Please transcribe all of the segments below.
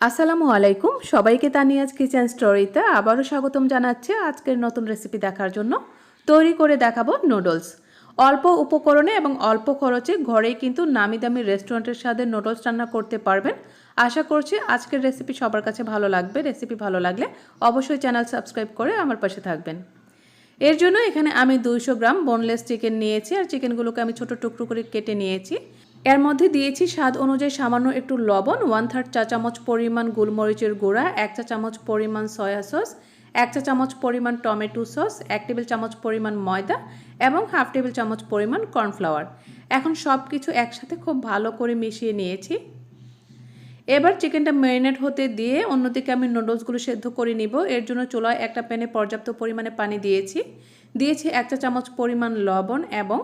আসসালামু আলাইকুম। সবাইকে তানিয়াজ কিচেন স্টোরিতে আবারও স্বাগতম জানাচ্ছি আজকের নতুন রেসিপি দেখার জন্য। তৈরি করে দেখাবো নুডলস। অল্প উপকরণে এবং অল্প খরচে ঘরেই কিন্তু নামি দামি রেস্টুরেন্টের স্বাদে নুডলস রান্না করতে পারবেন। আশা করছি আজকের রেসিপি সবার কাছে ভালো লাগবে। রেসিপি ভালো লাগলে অবশ্যই চ্যানেল সাবস্ক্রাইব করে আমার পাশে থাকবেন। এর জন্য এখানে আমি দুইশো গ্রাম বোনলেস চিকেন নিয়েছি। আর চিকেনগুলোকে আমি ছোট টুকরো করে কেটে নিয়েছি। এর মধ্যে দিয়েছি স্বাদ অনুযায়ী সামান্য একটু লবণ ওয়ান থার্ড চা চামচ পরিমাণ গোলমরিচের গুঁড়া, এক চা চামচ পরিমাণ সয়া সস এক চা চামচ পরিমাণ টমেটো সস এক টেবিল চামচ পরিমাণ ময়দা এবং হাফ টেবিল চামচ পরিমাণ কর্নফ্লাওয়ার এখন সব কিছু একসাথে খুব ভালো করে মিশিয়ে নিয়েছি। এবার চিকেনটা ম্যারিনেট হতে দিয়ে অন্যদিকে আমি নুডলসগুলো সেদ্ধ করে নিব। এর জন্য চুলায় একটা প্যানে পর্যাপ্ত পরিমাণে পানি দিয়েছি। দিয়েছি এক চা চামচ পরিমাণ লবণ এবং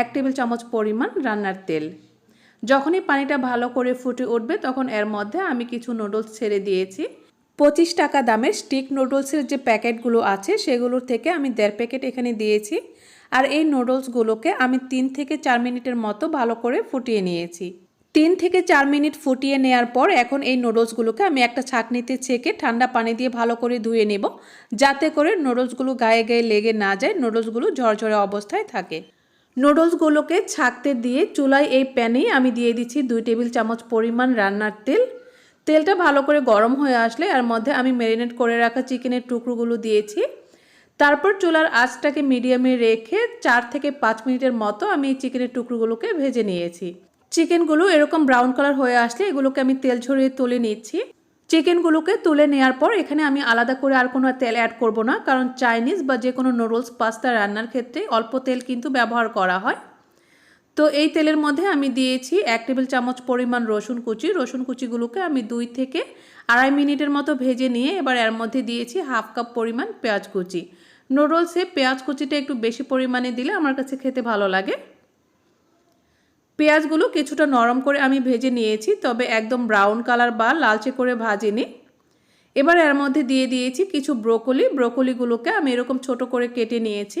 এক টেবিল চামচ পরিমাণ রান্নার তেল। যখনই পানিটা ভালো করে ফুটে উঠবে, তখন এর মধ্যে আমি কিছু নুডলস ছেড়ে দিয়েছি। পঁচিশ টাকা দামের স্টিক নুডলসের যে প্যাকেটগুলো আছে, সেগুলোর থেকে আমি দেড় প্যাকেট এখানে দিয়েছি। আর এই নুডলসগুলোকে আমি তিন থেকে চার মিনিটের মতো ভালো করে ফুটিয়ে নিয়েছি। তিন থেকে চার মিনিট ফুটিয়ে নেওয়ার পর এখন এই নুডলসগুলোকে আমি একটা ছাঁকনিতে ছেঁকে ঠান্ডা পানি দিয়ে ভালো করে ধুয়ে নেব, যাতে করে নুডলসগুলো গায়ে গায়ে লেগে না যায় নুডলসগুলো ঝরঝরে অবস্থায় থাকে। নুডলসগুলোকে ছাকতে দিয়ে চুলায় এই প্যানেই আমি দিয়ে দিচ্ছি দুই টেবিল চামচ পরিমাণ রান্নার তেল। তেলটা ভালো করে গরম হয়ে আসলে এর মধ্যে আমি ম্যারিনেট করে রাখা চিকেনের টুকরোগুলো দিয়েছি। তারপর চুলার আঁচটাকে মিডিয়ামে রেখে চার থেকে পাঁচ মিনিটের মতো আমি এই চিকেনের টুকরোগুলোকে ভেজে নিয়েছি। চিকেনগুলো এরকম ব্রাউন কালার হয়ে আসলে এগুলোকে আমি তেল ঝরিয়ে তুলে নিচ্ছি। চিকেনগুলোকে তুলে নেওয়ার পর এখানে আমি আলাদা করে আর কোনো তেল অ্যাড করব না, কারণ চাইনিজ বা যে কোনো নুডলস পাস্তা রান্নার ক্ষেত্রে অল্প তেল কিন্তু ব্যবহার করা হয়। তো এই তেলের মধ্যে আমি দিয়েছি এক টেবিল চামচ পরিমাণ রসুন কুচি। রসুন কুচিগুলোকে আমি দুই থেকে আড়াই মিনিটের মতো ভেজে নিয়ে এবার এর মধ্যে দিয়েছি হাফ কাপ পরিমাণ পেঁয়াজ কুচি। নুডলসে পেঁয়াজ কুচিটা একটু বেশি পরিমাণে দিলে আমার কাছে খেতে ভালো লাগে। পেঁয়াজগুলো কিছুটা নরম করে আমি ভেজে নিয়েছি, তবে একদম ব্রাউন কালার বা লালচে করে ভাজিনি। এবার এর মধ্যে দিয়ে দিয়েছি কিছু ব্রোকলি। ব্রোকলিগুলোকে আমি এরকম ছোট করে কেটে নিয়েছি।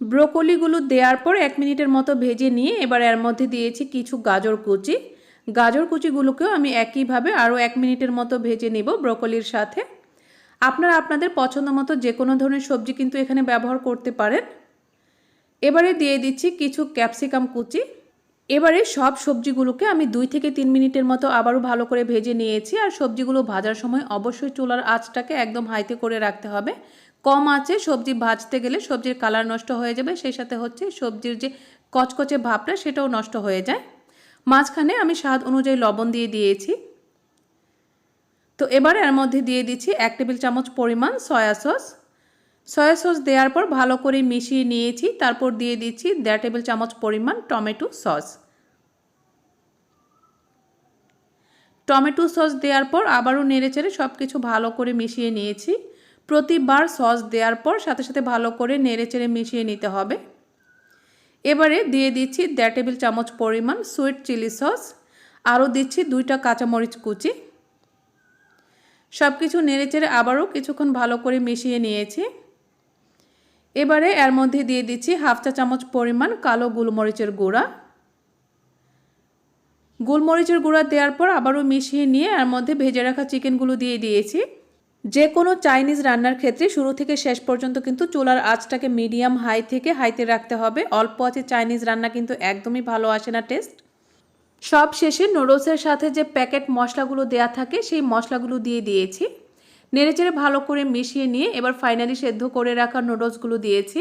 ব্রোকলিগুলো দেওয়ার পর এক মিনিটের মতো ভেজে নিয়ে এবার এর মধ্যে দিয়েছি কিছু গাজর কুচি। গাজর কুচিগুলোকেও আমি একইভাবে আরও এক মিনিটের মতো ভেজে নিব ব্রোকলির সাথে। আপনারা আপনাদের পছন্দ মতো যে কোনো ধরনের সবজি কিন্তু এখানে ব্যবহার করতে পারেন। এবারে দিয়ে দিচ্ছি কিছু ক্যাপসিকাম কুচি। এবারে সব সবজিগুলোকে আমি দুই থেকে তিন মিনিটের মতো আবারও ভালো করে ভেজে নিয়েছি আর সবজিগুলো ভাজার সময় অবশ্যই চুলার আঁচটাকে একদম হাইতে করে রাখতে হবে। কম আঁচে সবজি ভাজতে গেলে সবজির কালার নষ্ট হয়ে যাবে, সেই সাথে হচ্ছে সবজির যে কচকচে ভাবটা সেটাও নষ্ট হয়ে যায়। মাঝখানে আমি স্বাদ অনুযায়ী লবণ দিয়ে দিয়েছি। তো এবার এর মধ্যে দিয়ে দিচ্ছি এক টেবিল চামচ পরিমাণ সয়া সস। সয়া সস দেওয়ার পর ভালো করে মিশিয়ে নিয়েছি। তারপর দিয়ে দিচ্ছি দেড় টেবিল চামচ পরিমাণ টমেটো সস। টমেটো সস দেওয়ার পর আবারও নেড়েচেড়ে সব কিছু ভালো করে মিশিয়ে নিয়েছি। প্রতিবার সস দেওয়ার পর সাথে সাথে ভালো করে নেড়েচেড়ে মিশিয়ে নিতে হবে। এবারে দিয়ে দিচ্ছি দেড় টেবিল চামচ পরিমাণ সুইট চিলি সস। আরও দিচ্ছি দুইটা কাঁচামরিচ কুচি। সব কিছু নেড়েচেড়ে আবারও কিছুক্ষণ ভালো করে মিশিয়ে নিয়েছি। এবারে এর মধ্যে দিয়ে দিচ্ছি হাফ চা চামচ পরিমাণ কালো গোলমরিচের গুঁড়া। গোলমরিচের গুঁড়া দেওয়ার পর আবারও মিশিয়ে নিয়ে এর মধ্যে ভেজে রাখা চিকেনগুলো দিয়ে দিয়েছি। যে কোনো চাইনিজ রান্নার ক্ষেত্রে শুরু থেকে শেষ পর্যন্ত কিন্তু চুলার আঁচটাকে মিডিয়াম হাই থেকে হাইতে রাখতে হবে। অল্প আছে চাইনিজ রান্না কিন্তু একদমই ভালো আসে না টেস্ট। সব শেষে নুডলসের সাথে যে প্যাকেট মশলাগুলো দেয়া থাকে সেই মশলাগুলো দিয়ে দিয়েছি। নেড়েচেড়ে ভালো করে মিশিয়ে নিয়ে এবার ফাইনালি সেদ্ধ করে রাখা নুডলসগুলো দিয়েছি।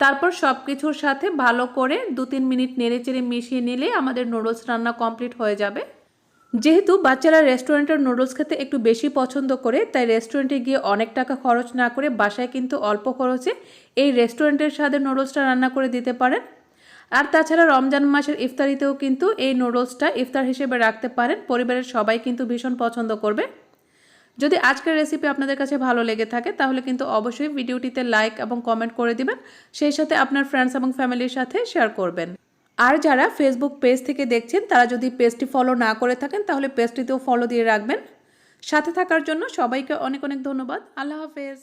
তারপর সব কিছুর সাথে ভালো করে দু তিন মিনিট নেড়েচেড়ে মিশিয়ে নিলে আমাদের নুডলস রান্না কমপ্লিট হয়ে যাবে। যেহেতু বাচ্চারা রেস্টুরেন্টের নুডলস খেতে একটু বেশি পছন্দ করে, তাই রেস্টুরেন্টে গিয়ে অনেক টাকা খরচ না করে বাসায় কিন্তু অল্প খরচে এই রেস্টুরেন্টের স্বাদে নুডলসটা রান্না করে দিতে পারেন। আর তাছাড়া রমজান মাসের ইফতারিতেও কিন্তু এই নুডলসটা ইফতার হিসেবে রাখতে পারেন। পরিবারের সবাই কিন্তু ভীষণ পছন্দ করবে। যদি আজকের রেসিপি আপনাদের কাছে ভালো লেগে থাকে, তাহলে কিন্তু অবশ্যই ভিডিওটিতে লাইক এবং কমেন্ট করে দিবেন। সেই সাথে আপনার ফ্রেন্ডস এবং ফ্যামিলির সাথে শেয়ার করবেন। আর যারা ফেসবুক পেজ থেকে দেখছেন, তারা যদি পেজটি ফলো না করে থাকেন, তাহলে পেজটিতেও ফলো দিয়ে রাখবেন। সাথে থাকার জন্য সবাইকে অনেক অনেক ধন্যবাদ। আল্লাহ হাফেজ।